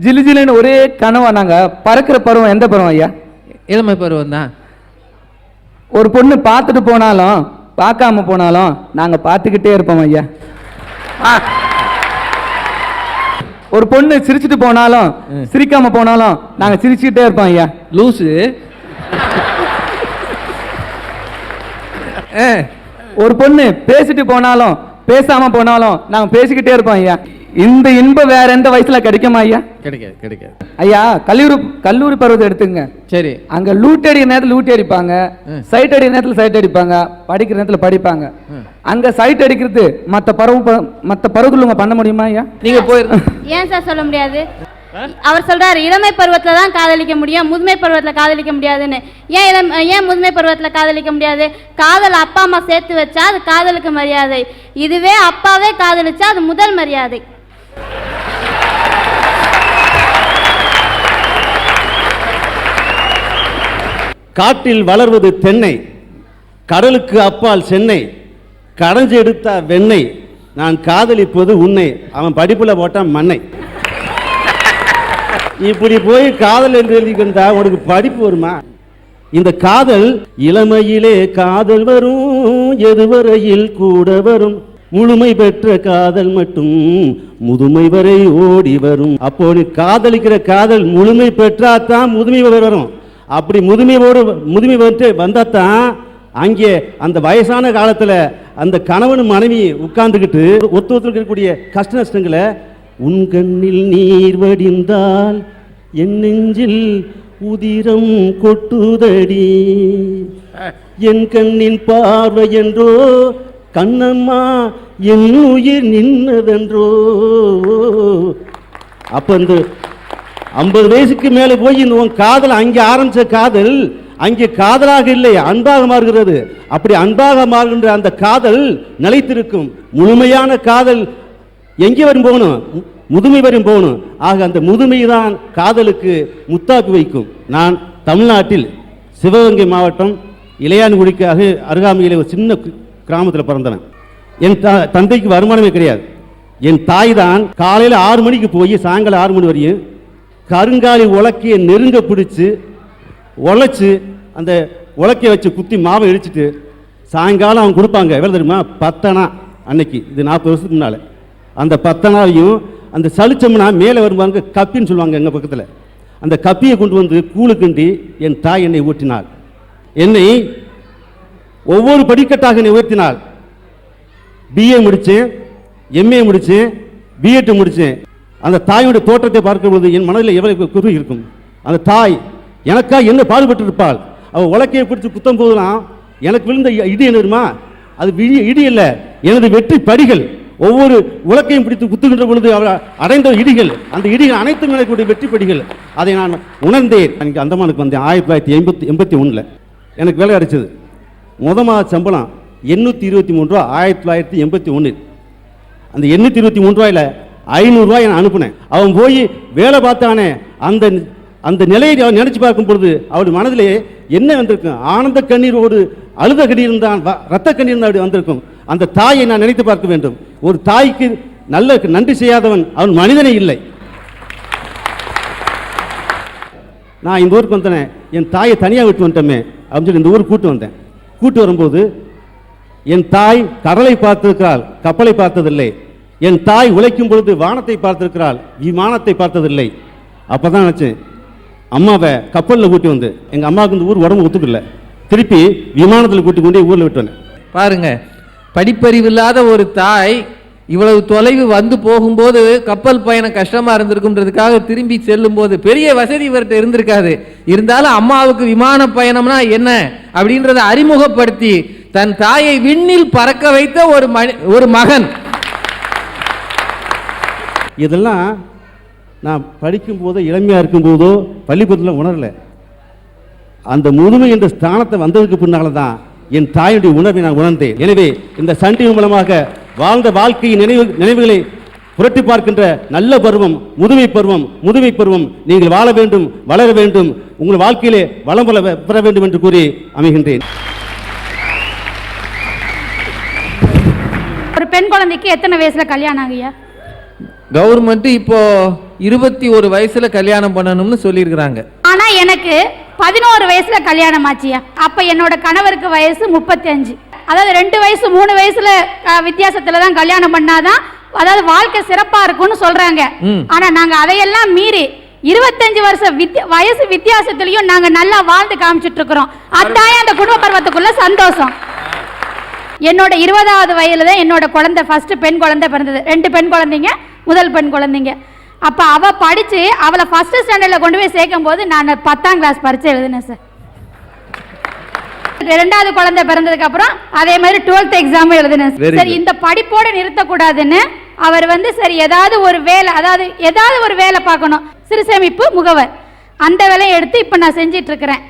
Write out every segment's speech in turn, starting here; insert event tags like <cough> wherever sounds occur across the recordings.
ஜிலு ஜிலுன்னு ஒரே கனவா நாங்க பறக்கிற பருவம் எந்த பருவம் ஐயா? இளமை பருவம் தான். ஒரு பொண்ணு பார்த்துட்டு போனாலும் பார்க்காம போனாலும் நாங்க பார்த்துக்கிட்டே இருப்போம் ஐயா. ஒரு பொண்ணு சிரிச்சிட்டு போனாலும் சிரிக்காம போனாலும் நாங்க சிரிச்சுக்கிட்டே இருப்போம் ஐயா. லூசு. ஒரு பொண்ணு பேசிட்டு போனாலும் பேசாம போனாலும் நாங்க பேசிக்கிட்டே இருப்போம் ஐயா. இந்த இன்பம் வேற எந்த வயசுல கிடைக்குமா ஐயா? கிடைக்காது கிடைக்காது. ஐயா கல்லூரி கல்லூரி பருவத்தை எடுத்துங்க. சரி. அங்க லூட் அடிக்கிற நேரத்துல லூட் அடிப்பாங்க. சைட் அடிக்கிற நேரத்துல சைட் அடிப்பாங்க. படிக்கிற நேரத்துல படிப்பாங்க. அங்க சைட் அடிக்கிறது மத்த பருவம் ப- மத்த பருவத்துல பண்ண முடியுமா ஐயா? நீங்க போயிரு. ஏன் சார் சொல்ல முடியாது? அவர் சொல்றாரு இளமை பருவத்துல தான் காதலிக்க முடியும் முதுமை பருவத்துல காதலிக்க முடியாதுன்னு. ஏன் இளம் ஏன் முதுமை பருவத்துல காதலிக்க முடியாது? காதல் அப்பா அம்மா சேர்த்து வச்சா அது காதலுக்கு மரியாதை. இதுவே அப்பாவே காதலிச்சா அது முதல் மரியாதை. காட்டில் வளர்வது தென்னை கடலுக்கு அப்பால் சென்னை கடைஞ்சு வெண்ணெய் நான் காதலிப்பது உன்னை அவன் படிப்புல போட்டான் மண்ணை. இப்படி போய் காதல் என்று எழுதிக்கிட்டா உனக்கு படிப்பு வருமா? இந்த காதல் இளமையிலே காதல் வரும் எதுவரையில் கூட வரும்? முழுமை பெற்ற காதல் மட்டும் முதுமை வரை ஓடி வரும். அப்போ நீ காதலிக்கிற காதல் முழுமை பெற்றாதான் முதுமை வரும். அப்படி முதுமையோடு முதுமை வந்து வந்தால் தான் அங்கே அந்த வயசான காலத்தில் அந்த கணவன் மனைவி உட்கார்ந்துக்கிட்டு ஒத்து ஒருத்தருக்கு இருக்கக்கூடிய கஷ்ட நஷ்டங்களை உன் கண்ணில் நீர் வடிந்தால் என் நெஞ்சில் உதிரம் கொட்டுதடி. என் கண்ணின் பார்வை என்றோ கண்ணம்மா என் உயிர் நின்னதென்றோ? அப்ப இந்த ஐம்பது வயசுக்கு மேலே போய் இந்த உன் காதல் அங்கே ஆரம்பிச்ச காதல் அங்கே காதலாக இல்லை அன்பாக மாறுகிறது. அப்படி அன்பாக மாறுகின்ற அந்த காதல் நிலைத்திருக்கும். முழுமையான காதல் எங்கே வரும் போகணும்? முதுமை வரும் போகணும். ஆக அந்த முதுமை தான் காதலுக்கு முத்தாக்கு வைக்கும். நான் தமிழ்நாட்டில் சிவகங்கை மாவட்டம் இளையான்குடிக்கு அருகாமையில் ஒரு சின்ன கிராமத்தில் பிறந்தவன். என் த தந்தைக்கு வருமானமே கிடையாது. என் தாய் தான் காலையில் ஆறு மணிக்கு போய் சாயங்காலம் ஆறு மணி வரையும் கருங்காலி உலக்கையை நெருங்க பிடிச்சி உழைச்சி அந்த உலக்கையை வச்சு குத்தி மாவை இடிச்சிட்டு சாயங்காலம் அவங்க கொடுப்பாங்க. எவ்வளோ தெரியுமா? பத்தனா அன்னைக்கு. இது நாற்பது வருஷத்துக்கு முன்னால். அந்த பத்தனாவையும் அந்த சளிச்சம்னா மேலே வருவாங்க கப்பின்னு சொல்லுவாங்க எங்கள் பக்கத்தில். அந்த கப்பியை கொண்டு வந்து கூழு கிண்டி என் தாய் என்னை ஊட்டினாள். என்னை ஒவ்வொரு படிக்கட்டாக என்னை உயர்த்தினாள் பிஏ முடித்தேன் எம்ஏ முடித்தேன் பிஎட் முடித்தேன். அந்த தாயோட தோற்றத்தை பார்க்கும்போது என் மனதில் எவ்வளவு குரு இருக்கும். அந்த தாய் எனக்காக என்ன பாடுபட்டு இருப்பாள் அவள் உலக்கையை பிடிச்சி குத்தும் போதெல்லாம் எனக்கு விழுந்த இடி என்ன தெரியுமா? அது விழி இடி இல்லை. எனது வெற்றி படிகள். ஒவ்வொரு உலக்கையும் பிடித்து குத்துகின்ற பொழுது அவர் அடைந்த இடிகள். அந்த இடிகள் அனைத்தும் எனக்குடைய வெற்றி படிகள். அதை நான் உணர்ந்தேன். எனக்கு அந்தமானுக்கு வந்தேன் ஆயிரத்தி தொள்ளாயிரத்தி எண்பத்தி எண்பத்தி ஒன்றில் எனக்கு வேலை அடைச்சது. முத மாத சம்பளம் எண்ணூற்றி இருபத்தி மூணு ரூபா ஆயிரத்தி தொள்ளாயிரத்தி எண்பத்தி ஒன்று அந்த எண்ணூற்றி இருபத்தி மூணு ரூபாயில் ஐநூறுரூவா நான் அனுப்புனேன். அவன் போய் வேலை பார்த்தானே அந்த அந்த நிலையை அவன் நினச்சி பார்க்கும் பொழுது அவருடைய மனதிலே என்ன வந்திருக்கும்? ஆனந்த கண்ணீரோடு அழுத கண்ணீர் தான் ரத்த கண்ணீர் தான் அப்படி வந்திருக்கும். அந்த தாயை நான் நினைத்து பார்க்க வேண்டும். ஒரு தாய்க்கு நல்ல நன்றி செய்யாதவன் அவன் மனிதனே இல்லை. நான் இந்த ஊருக்கு வந்தேன் என் தாயை தனியாக விட்டு வந்துட்டோமே அப்படின்னு சொல்லி இந்த ஊருக்கு கூட்டு வந்தேன். கூட்டு வரும்போது என் தாய் கடலை பார்த்திருக்கிறாள் கப்பலை பார்த்ததில்லை. என் தாய் உழைக்கும் பொழுது வானத்தை பார்த்திருக்கிறாள் விமானத்தை பார்த்ததில்லை. அப்பதான் நினச்சேன் அம்மாவை கப்பலில் கூட்டி வந்து எங்கள் அம்மாவுக்கு இந்த ஊர் உடம்பு ஒத்துக்கல. திருப்பி விமானத்தில் கூட்டி கொண்டு ஊரில் விட்டு பாருங்க படிப்பறிவு இல்லாத ஒரு தாய் இவ்வளவு தொலைவு வந்து போகும்போது கப்பல் பயணம் கஷ்டமாக இருந்திருக்குன்றதுக்காக திரும்பி செல்லும் போது பெரிய வசதி இவர்கிட்ட இருந்திருக்காது. இருந்தாலும் அம்மாவுக்கு விமான பயணம்னா என்ன அப்படின்றத அறிமுகப்படுத்தி தன் தாயை விண்ணில் பறக்க வைத்த ஒரு மனி ஒரு மகன். இதெல்லாம் நான் படிக்கும்போதோ இளமையாக இருக்கும்போதோ பள்ளிக்கூடத்தில் உணரலை. அந்த முதுமை என்ற ஸ்தானத்தை வந்ததுக்கு பின்னால் தான் என் தாயுடைய உணர்வை நான் உணர்ந்தேன். எனவே இந்த சண்டி மூலமாக வாழ்ந்த வாழ்க்கையின் நினைவு நினைவுகளை புரட்டி பார்க்கின்ற நல்ல பருவம் முதுமை பருவம் முதுமை பருவம். நீங்கள் வாழ வேண்டும் வளர வேண்டும். உங்கள் வாழ்க்கையிலே வளம் பெற வேண்டும் என்று கூறி அமைகின்றேன். ஒரு பெண் குழந்தைக்கு எத்தனை வயசுல கல்யாணம் ஆகியா கவர்மெண்ட் இப்போ இருபத்தி ஒரு வயசுல கல்யாணம் பண்ணணும்னு சொல்லியிருக்கிறாங்க. ஆனா எனக்கு பதினோரு வயசுல கல்யாணம் ஆச்சியா அப்ப என்னோட கணவருக்கு வயசு முப்பத்தஞ்சு. அதாவது ரெண்டு வயசு மூணு வயசுல வித்தியாசத்துல தான் கல்யாணம் பண்ணாதான் அதாவது வாழ்க்கை சிறப்பா இருக்கும்னு சொல்றாங்க. ஆனா நாங்க அதையெல்லாம் மீறி இருபத்தஞ்சு வருஷம் வயசு வித்தியாசத்துலயும் நாங்க நல்லா வாழ்ந்து காமிச்சிட்டு இருக்கிறோம் அதான் அந்த குடும்ப பருவத்துக்குள்ள சந்தோஷம். என்னோட இருபதாவது வயதுல தான் என்னோட குழந்தை ஃபர்ஸ்ட் பெண் குழந்தை பிறந்தது. ரெண்டு பெண் குழந்தைங்க முதல் பெண் குழந்தைங்க. அப்ப அவ படிச்சு அவளை ஃபர்ஸ்ட் ஸ்டாண்டர்ட்ல கொண்டு போய் சேர்க்கும் போது நான் பத்தாம் கிளாஸ் பரிச்சை எழுதினேன் சார் ரெண்டாவது குழந்தை பிறந்ததுக்கு அப்புறம் அதே மாதிரி டுவெல்த் எக்ஸாம் எழுதினேன். சரி. இந்த படிப்போட நிறுத்தக்கூடாதுன்னு அவர் வந்து சரி ஏதாவது ஒரு வேலை அதாவது ஏதாவது ஒரு வேலை பார்க்கணும். சிறு சேமிப்பு முகவர். அந்த வேலையை எடுத்து இப்போ நான் செஞ்சிட்டு இருக்கிறேன்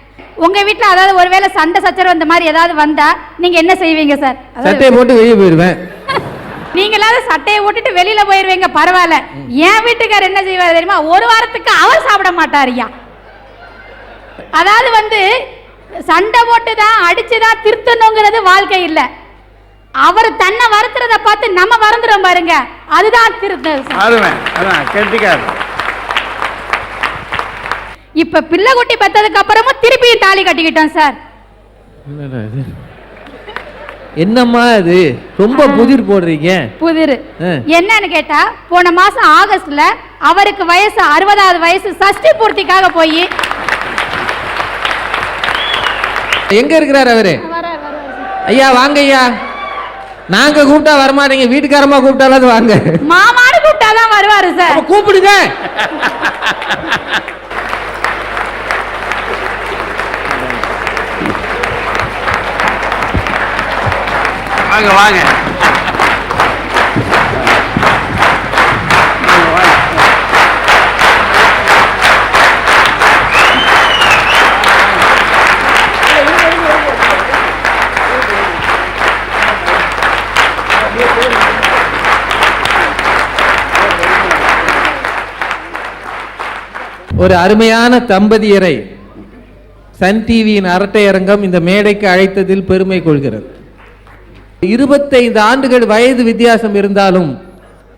உங்க வீட்ல அதாவது ஒருவேளை சண்டை சச்சரவு இந்த மாதிரி ஏதாவது வந்தா நீங்க என்ன செய்வீங்க சார்? சட்டையை போட்டு வெளியே போயிடுவேன். <laughs> நீங்களாவது சட்டையை போட்டுட்டு வெளியில போயிருவீங்க பரவாயில்ல. என் வீட்டுக்காரர் என்ன செய்வார் தெரியுமா? ஒரு வாரத்துக்கு அவர் சாப்பிட மாட்டாருயா அதாவது வந்து சண்டை போட்டு தான் அடிச்சு தான் திருத்தணுங்கிறது வாழ்க்கை இல்ல. அவர் தன்னை வருத்துறத பார்த்து நம்ம வருந்துறோம் பாருங்க. அதுதான் திருத்தல் அருமை அதான் கெட்டிக்கார். இப்ப பிள்ளை குட்டி பெத்ததுக்கு அப்புறமும் திருப்பியும் தாலி கட்டிக்கிட்டோம் சார். என்னடா இது? என்னம்மா இது? ரொம்ப புதிர் போடுறீங்க. புதிரு. என்னன்னு கேட்டா போன மாசம் ஆகஸ்ட்ல அவருக்கு வயசு அறுபதாவது வயசு சஷ்டி பூர்த்திக்காக போய் எங்க இருக்கிறார் அவரு? ஐயா வாங்க ஐயா நாங்க கூப்பிட்டா வரமாட்டீங்க. வீட்டுக்காரமா கூப்பிட்டாலாவது வாங்க. மாமான்னு கூப்பிட்டாதான் வருவாரு சார் அப்ப கூப்பிடுங்க. வாங்க வாங்க. ஒரு அருமையான தம்பதியரை சன் டிவியின் அரட்டை அரங்கம் இந்த மேடைக்கு அழைத்ததில் பெருமை கொள்கிறது. இருபத்தைந்து ஆண்டுகள் வயது வித்தியாசம் இருந்தாலும்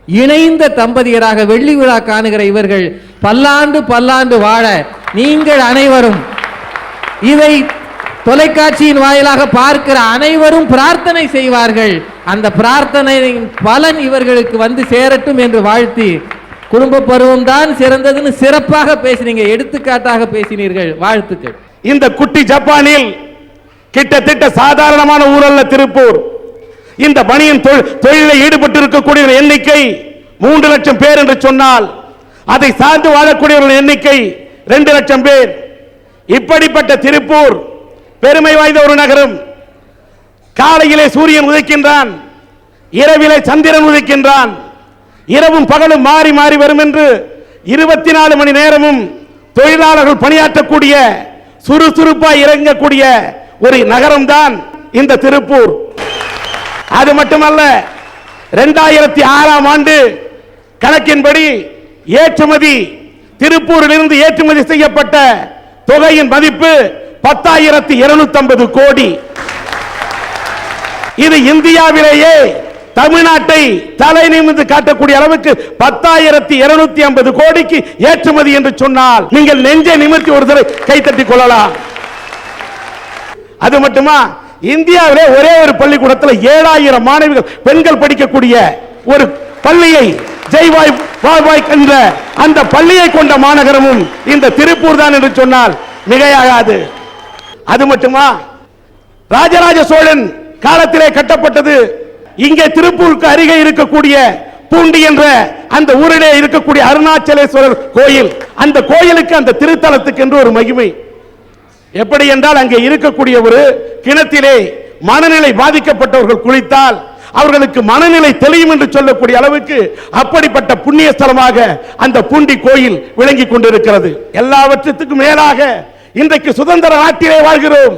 இணைந்த தம்பதியராக வெள்ளி விழா காணுகிற இவர்கள் பல்லாண்டு பல்லாண்டு வாழ நீங்கள் அனைவரும் இதை தொலைக்காட்சியின் வாயிலாக பார்க்கிற அனைவரும் பிரார்த்தனை செய்வார்கள். அந்த பிரார்த்தனையின் பலன் இவர்களுக்கு வந்து சேரட்டும் என்று வாழ்த்தி குடும்ப பருவம் தான் சிறந்ததுன்னு சிறப்பாக பேசினீங்க எடுத்துக்காட்டாக பேசினீர்கள். வாழ்த்துக்கள். இந்த குட்டி ஜப்பானில் கிட்டத்தட்ட சாதாரணமான ஊரல்ல திருப்பூர். இந்த பணியின் தொழில் தொழிலில் ஈடுபட்டு இருக்கக்கூடிய எண்ணிக்கை மூன்று லட்சம் பேர் என்று சொன்னால் அதை சார்ந்து வாழக்கூடியவர்கள் எண்ணிக்கை ரெண்டு லட்சம் பேர். இப்படிப்பட்ட திருப்பூர் பெருமை வாய்ந்த ஒரு நகரம். காலையிலே சூரியன் உதிக்கின்றான் இரவிலே சந்திரன் உதிக்கின்றான். இரவும் பகலும் மாறி மாறி வரும் என்று இருபத்தி நாலு மணி நேரமும் தொழிலாளர்கள் பணியாற்றக்கூடிய சுறுசுறுப்பாய் இறங்கக்கூடிய ஒரு நகரம்தான் இந்த திருப்பூர். அது மட்டுமல்ல இரண்டாயிரத்தி ஆறாம் ஆண்டு கணக்கின்படி ஏற்றுமதி திருப்பூரிலிருந்து ஏற்றுமதி செய்யப்பட்ட தொகையின் மதிப்பு பத்தாயிரத்தி இருநூத்தி கோடி. இது இந்தியாவிலேயே தமிழ்நாட்டை தலை நிமிர்ந்து காட்டக்கூடிய அளவுக்கு பத்தாயிரத்தி இருநூத்தி ஐம்பது கோடிக்கு ஏற்றுமதி என்று சொன்னால் நீங்கள் நெஞ்சை நிமிர்த்தி ஒரு தடவை கைத்தட்டி கொள்ளலாம். அது மட்டுமா? இந்தியாவிலே ஒரே ஒரு பள்ளிக்கூடத்தில் ஏழாயிரம் மாணவிகள் பெண்கள் படிக்கக்கூடிய ஒரு பள்ளியை ஜெய்வாய் வாழ்வாய் என்ற அந்த பள்ளியை கொண்ட மாநகரமும் இந்த திருப்பூர் தான் என்று சொன்னால் மிகையாகாது. அது மட்டுமா? ராஜராஜ சோழன் காலத்திலே கட்டப்பட்டது இங்கே திருப்பூருக்கு அருகே இருக்கக்கூடிய பூண்டி என்ற அந்த ஊரிலே இருக்கக்கூடிய அருணாச்சலேஸ்வரர் கோயில். அந்த கோயிலுக்கு அந்த திருத்தலத்துக்கு என்று ஒரு மகிமை. எப்படி என்றால் அங்கே இருக்கக்கூடிய ஒரு கிணத்திலே மனநிலை பாதிக்கப்பட்டவர்கள் குளித்தால் அவர்களுக்கு மனநிலை தெளியும் என்று சொல்லக்கூடிய அளவுக்கு அப்படிப்பட்ட புண்ணிய ஸ்தலமாக அந்த பூண்டி கோயில் விளங்கி கொண்டிருக்கிறது. எல்லாவற்றுக்கும் மேலாக இன்றைக்கு சுதந்திர நாட்டிலே வாழ்கிறோம்.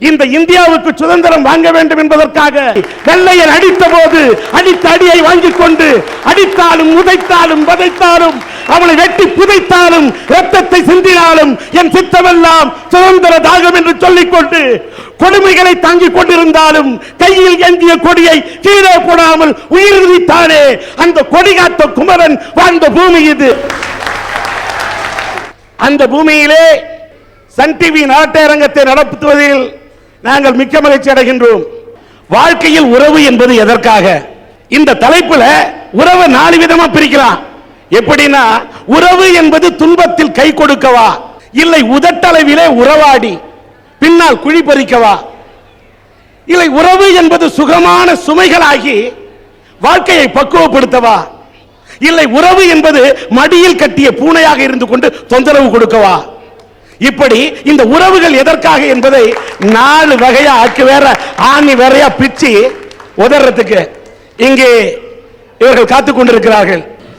இந்த இந்தியாவுக்கு சுதந்திரம் வாங்க வேண்டும் என்பதற்காக வெள்ளையர் அடித்த போது அடித்த அடியை வாங்கிக் கொண்டு அடித்தாலும் உதைத்தாலும் வதைத்தாலும் அவனை வெட்டி புதைத்தாலும் ரத்தத்தை சிந்தினாலும் என் சித்தமெல்லாம் சுதந்திர தாகம் என்று சொல்லிக்கொண்டு கொடுமைகளை தாங்கிக் கொண்டிருந்தாலும் கையில் ஏந்திய கொடியை கீழே போடாமல் உயிர் அந்த கொடி காத்த குமரன் வாழ்ந்த பூமி இது. அந்த பூமியிலே சன் டிவி நாட்டரங்கத்தை நடத்துவதில் நாங்கள் மிக்க மகிழ்ச்சி அடைகின்றோம். வாழ்க்கையில் உறவு என்பது எதற்காக? இந்த தலைப்புல உறவை நாலு விதமா பிரிக்கலாம். எப்படின்னா உறவு என்பது துன்பத்தில் கை கொடுக்கவா? இல்லை உதட்டளவிலே உறவாடி பின்னால் குழி பறிக்கவா? இல்லை உறவு என்பது சுகமான சுமைகளாகி வாழ்க்கையை பக்குவப்படுத்தவா? இல்லை உறவு என்பது மடியில் கட்டிய பூனையாக இருந்து கொண்டு தொந்தரவு கொடுக்கவா? இப்படி இந்த உறவுகள் எதற்காக என்பதை நாலு வகையா ஆக்கு வேற ஆணி வேறையா பிச்சு உதறத்துக்கு இங்கே இவர்கள் காத்துக் கொண்டிருக்கிறார்கள்